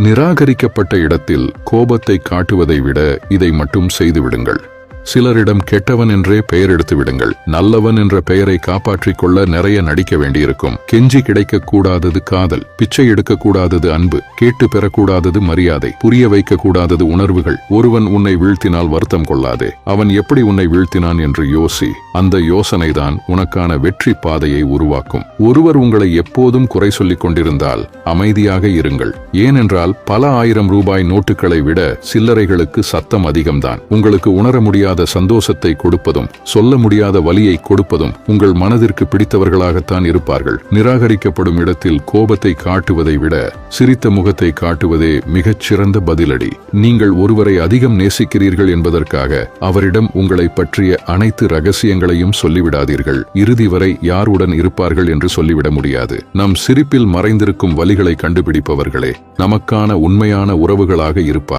நிராகரிக்கப்பட்ட இடத்தில் கோபத்தை காட்டுவதை விட இதை மட்டும் செய்துவிடுங்கள். சிலரிடம் கெட்டவன் என்றே பெயர் எடுத்து விடுங்கள். நல்லவன் என்ற பெயரை காப்பாற்றிக் கொள்ள நிறைய நடிக்க வேண்டியிருக்கும். கெஞ்சி கிடைக்க கூடாதது காதல் பிச்சை எடுக்க கூடாதது அன்பு கேட்டு பெறக்கூடாதது மரியாதை புரிய வைக்க கூடாதது உணர்வுகள். ஒருவன் உன்னை வீழ்த்தினால் வருத்தம் கொள்ளாதே. அவன் எப்படி உன்னை வீழ்த்தினான் என்று யோசி. அந்த யோசனைதான் உனக்கான வெற்றி பாதையை உருவாக்கும். ஒருவர் உங்களை எப்போதும் குறை சொல்லிக் கொண்டிருந்தால் அமைதியாக இருங்கள். ஏனென்றால் பல ஆயிரம் ரூபாய் நோட்டுகளை விட சில்லறைகளுக்கு சத்தம் அதிகம்தான். உங்களுக்கு உணர முடியாத சந்தோஷத்தை கொடுப்பதும் சொல்ல முடியாத வலியை கொடுப்பதும் உங்கள் மனதிற்கு பிடித்தவர்களாகத்தான் இருப்பார்கள். நிராகரிக்கப்படும் இடத்தில் கோபத்தை காட்டுவதை விட சிரித்த முகத்தை காட்டுவதே மிகச்சிறந்த பதிலடி. நீங்கள் ஒருவரை அதிகம் நேசிக்கிறீர்கள் என்பதற்காக அவரிடம் உங்களை பற்றிய அனைத்து ரகசியங்களையும் சொல்லிவிடாதீர்கள். இறுதி வரை யாருடன் இருப்பார்கள் என்று சொல்லிவிட முடியாது. நம் சிரிப்பில் மறைந்திருக்கும் வழிகளை கண்டுபிடிப்பவர்களே நமக்கான உண்மையான உறவுகளாக இருப்பார்.